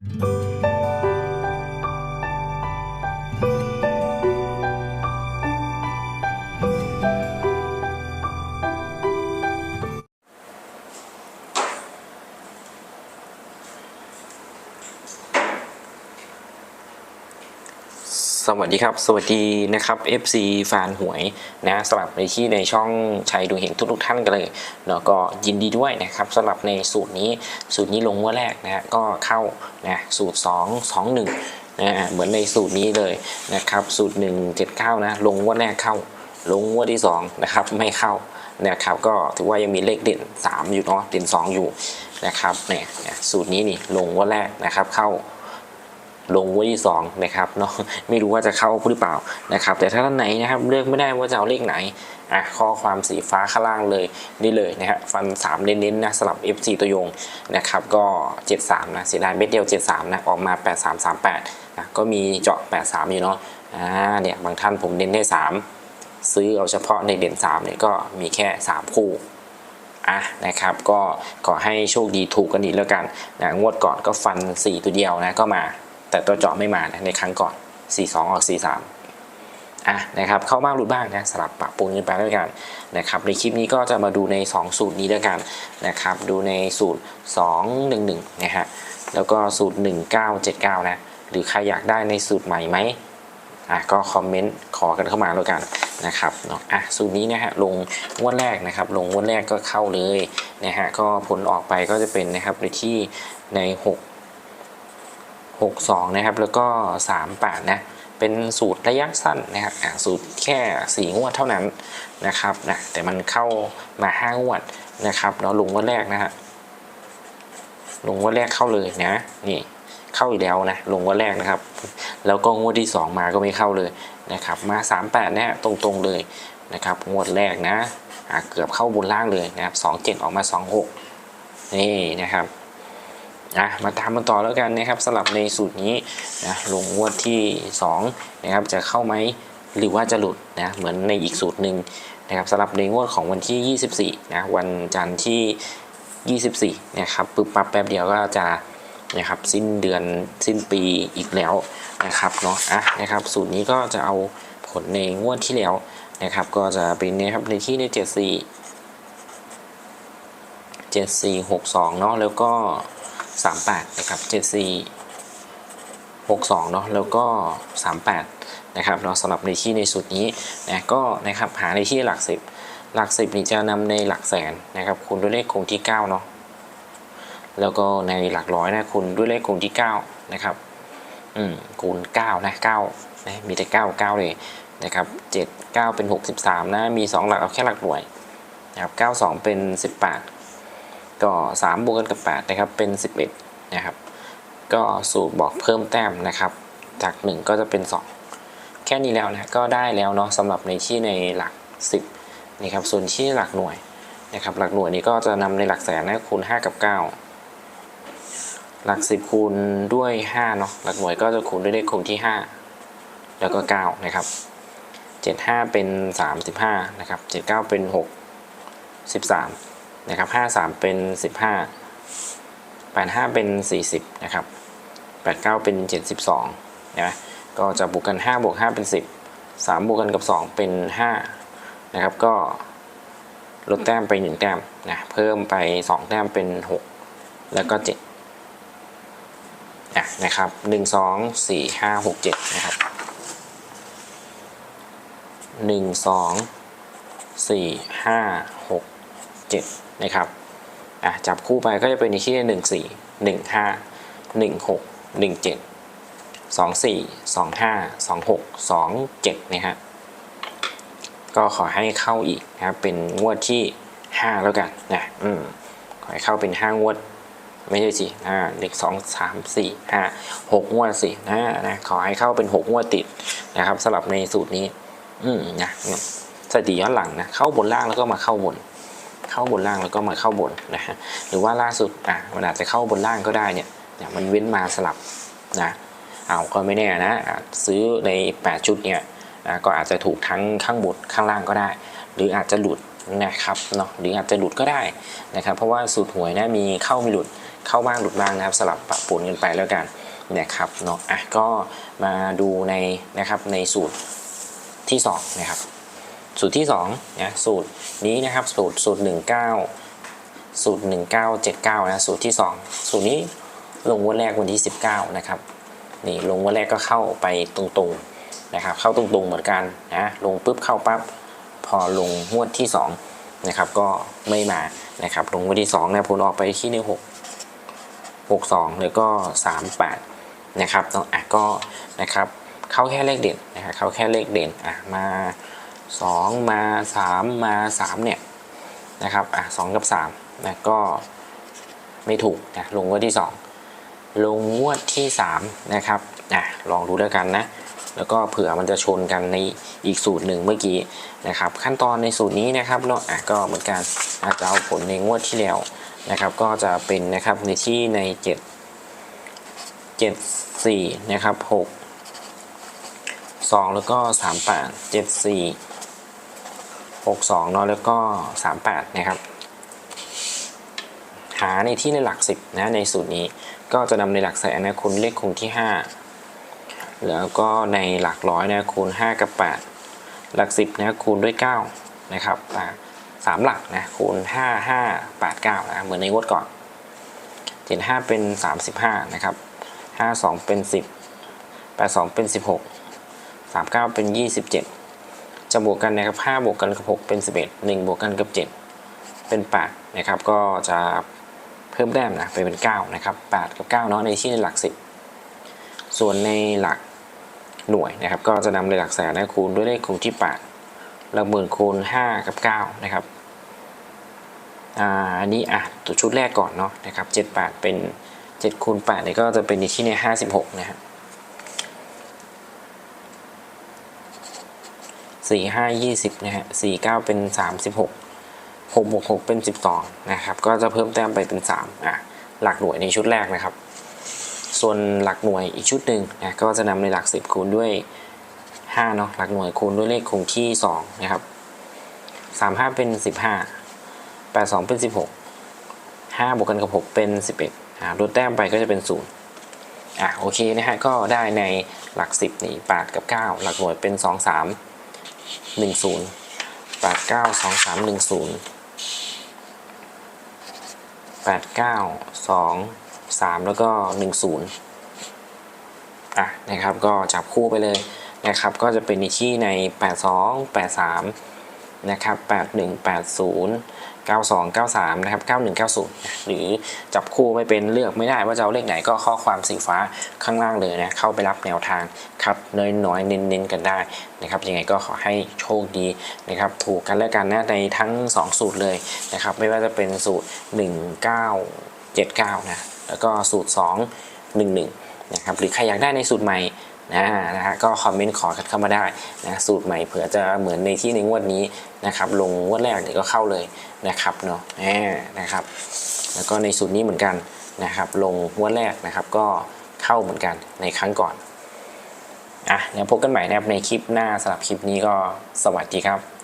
Música สวัสดีครับ สวัสดีนะครับ FC แฟนหวยนะสำหรับในที่ในช่องชัยดูเห็นทุกๆท่านกันเลยเนาะก็ยินดีด้วยนะครับสำหรับในสูตรนี้สูตรนี้ลงว่าแรกนะก็เข้านะสูตร 2 2 1นะฮะเหมือนในสูตรนี้เลยนะครับสูตร 179นะลงว่าแรกเข้า ลงว่าที่2นะครับไม่เข้านะครับก็ถือว่ายังมีเลขเด่น 3 อยู่เนาะเด่น 2 อยู่นะครับเนี่ยสูตรนี้นี่ลงงว่าแรกนะครับเข้า ลงไว้ที่สองนะครับเนาะไม่รู้ว่าจะเข้าหรือเปล่านะครับ แต่ถ้าท่านไหนนะครับเลือกไม่ได้ว่าจะเอาเลขไหนอะข้อความสีฟ้าข้างล่างเลยนี่เลยนะฮะฟัน 3 เน้นๆนะสลับ FC ตัวยงนะครับก็ 73 นะเสียดายเม็ดเดียว 73 นะ ออกมา 8338 นะก็มีเจาะ 83 อยู่เนาะอ่าเนี่ยบางท่านผมเน้นได้ 3 ซื้อเอาเฉพาะในเด่น3เนี่ยก็มีแค่ 3 คู่อะนะครับก็ขอให้โชคดีถูกกันอีกแล้วกันนะงวดก่อนก็ฟัน 4 ตัวเดียวนะก็มา แต่ตัวเจาะไม่มานะในครั้งก่อน 4 2 ออก 4 3อะนะครับเข้าบ้างหลุดบ้างนะสลับปะปนกันไปแล้วยกันนะครับในคลิปนี้ก็จะมาดูใน 2 สูตรนี้แล้วยกันนะครับดูในสูตร 2 1 1นะฮะแล้วก็สูตร 1979 นะหรือใครอยากได้ในสูตรใหม่ไหมอะก็คอมเมนต์ขอกันเข้ามาแล้วกันนะครับเนาะอะสูตรนี้นะฮะลงงวดแรกนะครับ ลงงวดแรกก็เข้าเลยนะฮะก็ผลออกไปก็จะเป็นนะครับในที่ใน 6 62 นะครับ แล้วก็ 38 นะ เป็นสูตรระยะสั้นนะครับสูตรแค่ 4 งวดเท่านั้นนะครับนะแต่มันเข้ามา 5 งวดนะครับเนาะลงงวดแรกนะฮะลงงวดแรกเข้าเลยนะนี่เข้าอีกแล้วนะลงงวดแรกนะครับ แล้วก็งวดที่ 2 มาก็ไม่เข้าเลยนะครับมา 38นะฮะตรงๆเลยนะครับงวดแรกนะะเกือบเข้าบนล่างเลยนะครับ27 ออกมา 26 นี่นะครับ อะมาตามกันต่อแล้วกันนะครับสำหรับในสูตรนี้นะลงงวดที่2นะครับจะเข้าไหมหรือว่าจะหลุดนะเหมือนในอีกสูตรหนึ่งนะครับสำหรับในงวดของวันที่ 24นะวันจันทร์ที่ 24นะครับปึ๊บปั๊บแป๊บเดียวก็จะนะครับสิ้นเดือนสิ้นปีอีกแล้วนะครับเนาะอะนะครับสูตรนี้ก็จะเอาผลในงวดที่แล้วนะครับ ก็จะเป็นนะครับในที่ในเจ็ดสี่เจ็ดสี่หกสองเนาะแล้วก็ สามแปดนะครับเจ็ดสี่หกสองเนาะแล้วก็สามแปดนะครับเนาะสำหรับในที่ในสูตรนี้นะก็นะครับหาในที่หลักสิบหลักสิบนี่จะนำในหลักแสนนะครับคูณด้วยเลขคงที่เก้าเนาะแล้วก็ในหลักร้อยนะคูณด้วยเลขคูณที่9นะครับอืมคูณ9นะ9นะมีแต่ 9 9 เลยนะครับ7 9 เป็น 63 นะ มี 2 หลักเอาแค่หลักหน่วยนะครับ9 2 เป็น 18 ก็3บวกกันกับ8นะครับเป็น 11นะครับก็สูตรบอกเพิ่มแต้มนะครับ จาก 1 ก็จะเป็น 2 แค่นี้แล้วนะก็ได้แล้วเนาะสำหรับในที่ในหลัก 10นะครับส่วนที่หลักหน่วยนะครับหลักหน่วยนี้ก็จะนำในหลักแสนนะคูณ 5 กับ 9 หลักสิบคูณด้วย5เนาะหลักหน่วยก็จะคูณด้วยเลขคงที่ 5 แล้วก็ 9 นะครับ 75 เป็น 35 นะครับ 79 เป็น 6 13 นะครับ53เป็น15 85เป็น40นะครับ89เก้าเป็น72นะก็จะบวกกัน5บวก5เป็น10 3บวกกันกับ2เป็น5นะครับก็ลดแต้มไป1แต้มนะเพิ่มไป2แต้มเป็น6แล้วก็7อะนะครับหนึ่งสองสี่ห้าหกเจ็ดนะครับหนึ่งสองสี่ห้า หกเจ็ดนะครับอะจับคู่ไปก็จะเป็นในที่หนึ่งสี่หนึ่งห้าหนึ่งหกหนึ่งเจ็ดสองสี่สองห้าสองหกสองเจ็ดนะฮะก็ขอให้เข้าอีกนะครับเป็นงวดที่ห้าแล้วกันนะอืมขอให้เข้าเป็นห้างวด ไม่ใช่สิอ่าเด็กสองสามสี่ห้าหกงวดสินะนะขอให้เข้าเป็นหกงวดติดนะครับสำหรับในสูตรนี้ อืมนะสถิติย้อนหลังนะเข้าบนล่างแล้วก็มาเข้าบน เข้าบนล่างแล้วก็มาเข้าบนนะฮะหรือว่าล่าสุดอะมันอาจจะเข้าบนล่างก็ได้เนี่ยเนี่ยมันเว้นมาสลับนะเอาก็ไม่แน่นะซื้อใน 8 ชุดเนี่ยอะก็อาจจะถูกทั้งข้างบนข้างล่างก็ได้ หรืออาจจะหลุดนะครับเนาะหรืออาจจะหลุดก็ได้นะครับ เพราะว่าสูตรหวยนะมีเข้ามีหลุดเข้าบ้างหลุดบ้างนะครับ สลับปะปนกันไปแล้วกันนะครับเนาะอะก็มาดูในนะครับในสูตรที่สองนะครับ สูตรที่2นะสูตรนี้นะครับสูตรสูตร 19 สูตร 1979นะสูตรที่ 2 สูตรนี้ลงวันแรกวันที่ 19 นะครับนี่ลงวันแรกก็เข้าไปตรงๆนะครับ เข้าตรงๆเหมือนกันนะลงปุ๊บเข้าปั๊บพอลงงวดที่2นะครับก็ไม่มานะครับลงงวดที่2นะผลออกไปที่นี่6 62แล้วก็38นะครับต้องอะก็นะครับเข้าแค่เลขเด่นนะครับเข้าแค่เลขเด่นอะมา สองมาสามมาสามเนี่ยนะครับอะสองกับสามนะก็ไม่ถูกนะลงงวดที่สองลงงวดที่สามนะครับอะลองดูแล้วยกันนะแล้วก็เผื่อมันจะชนกันในอีกสูตรหนึ่งเมื่อกี้นะครับ ขั้นตอนในสูตรนี้นะครับเนาะอะก็เหมือนกันอาจจะเอาผลในงวดที่แล้วนะครับ ก็จะเป็นนะครับในที่ในเจ็ดเจ็ดสี่นะครับหกสองแล้วก็สามแปดเจ็ดสี่ 62เนาะแล้วก็ 38 นะครับหาในที่ในหลัก 10 นะในสูตรนี้ก็จะนำในหลักแสนนะคูณเลขคงที่ 5 แล้วก็ในหลักร้อยนะคูณ 5 กับ 8 หลัก 10นะคูณด้วย 9 นะครับสามหลักนะคูณ 5 5 8 9นะเหมือนในงวดก่อน75เป็น 35 นะครับ 52 เป็น 10 82 เป็น 16 39 เป็น 27 จะบวกกันนะครับ5บวกกันกับ 6 เป็น 11 1 บวกกันกับ 7 เป็น8นะครับก็จะเพิ่มแต้มนะไปเป็น9นะครับ8กับ9เนาะในที่ในหลัก 10 ส่วนในหลักหน่วยนะครับก็จะนำในหลักแสนนะคูณด้วยเลขคงที่8หลักหมื่นคูณ 5 กับ9นะครับอ่าอันนี้อะตัวชุดแรกก่อนเนาะนะครับ78 เป็น7คูณ8เนี่ยก็จะเป็นในที่ใน 56 นะฮะ สี่ห้ายี่สิบนะฮะสี่เก้าเป็นสามสิบหกหกบวกหกเป็นสิบสองนะครับ ก็จะเพิ่มแต้มไปเป็นสามอะหลักหน่วยในชุดแรกนะครับ ส่วนหลักหน่วยอีกชุดหนึ่งนะก็จะนำในหลักสิบคูณด้วยห้าเนาะหลักหน่วยคูณด้วยเลขคงที่สองนะครับสามห้าเป็นสิบห้าแปดสองเป็นสิบหกห้าบวกกันกับหกเป็นสิบเอ็ดอ่าลดแต้มไปก็จะเป็นศูนย์อะโอเคนะฮะก็ได้ในหลักสิบนี่แปดกับเก้าหลักหน่วยเป็นสองสาม หนึ่งศูนย์แปดเก้าสองสามหนึ่งศูนย์แปดเก้าสองสามแล้วก็หนึ่งศูนย์อะนะครับก็จับคู่ไปเลยนะครับก็จะเป็นในที่ในแปดสองแปดสามนะครับแปดหนึ่งแปดศูนย์ ดหนึ่งแปดศูนะครับเก้าหนึ่งเก้าศูนย์หรือจับคู่ไม่เป็นเลือกไม่ได้ว่าจะเอาเลขไหนก็ข้อความสีฟ้าข้างล่างเลยนะ เข้าไปรับแนวทางคัดน้อยๆเน้นๆกันได้นะครับ ยังไงก็ขอให้โชคดีนะครับ ถูกกันแล้วกันนะในทั้ง 2 สูตรเลยนะครับ ไม่ว่าจะเป็นสูตร 1979 นะ แล้วก็สูตร 211 นะครับ หรือใครอยากได้ในสูตรใหม่ นะนะฮะก็คอมเมนต์ขอกันเข้ามาได้นะสูตรใหม่เผื่อจะเหมือนในที่ในงวดนี้นะครับลงงวดแรกเนี่ยก็เข้าเลยนะครับเนาะนะครับ แล้วก็ในสูตรนี้เหมือนกันนะครับลงงวดแรกนะครับก็เข้าเหมือนกันในครั้งก่อนอะเดี๋ยวพบกันใหม่นะครับในคลิปหน้าสำหรับคลิปนี้ก็สวัสดีครับ